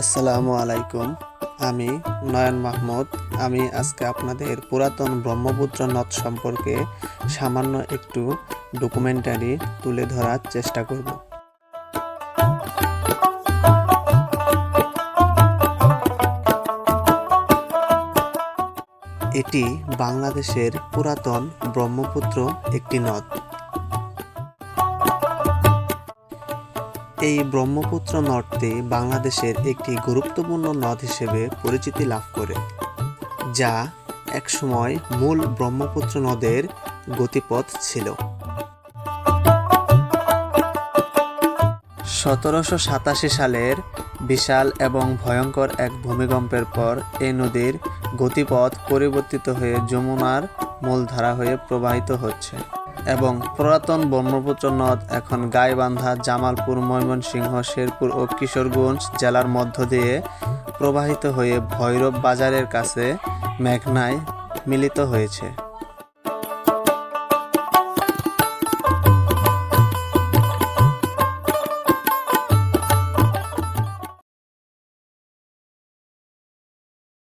আসসালামু আলাইকুম, আমি নয়ন মাহমুদ। আমি আজকে আপনাদের পুরাতন ব্রহ্মপুত্র নদ সম্পর্কে সামান্য একটু ডকুমেন্টারি তুলে ধরার চেষ্টা করব। এটি বাংলাদেশের পুরাতন ব্রহ্মপুত্র একটি নদ। এই ব্রহ্মপুত্র নদটি বাংলাদেশের একটি গুরুত্বপূর্ণ নদ হিসেবে পরিচিতি লাভ করে, যা একসময় মূল ব্রহ্মপুত্র নদের গতিপথ ছিল। সতেরোশো সাতাশি সালের বিশাল এবং ভয়ঙ্কর এক ভূমিকম্পের পর এই নদীর গতিপথ পরিবর্তিত হয়ে যমুনার মূলধারা হয়ে প্রবাহিত হচ্ছে। এবং পুরাতন ব্রহ্মপুত্র নদ এখন গাইবান্ধা, জামালপুর, ময়মনসিংহ, শেরপুর ও কিশোরগঞ্জ জেলার মধ্য দিয়ে প্রবাহিত হয়ে ভৈরব বাজারের কাছে মেঘনায় মিলিত হয়েছে।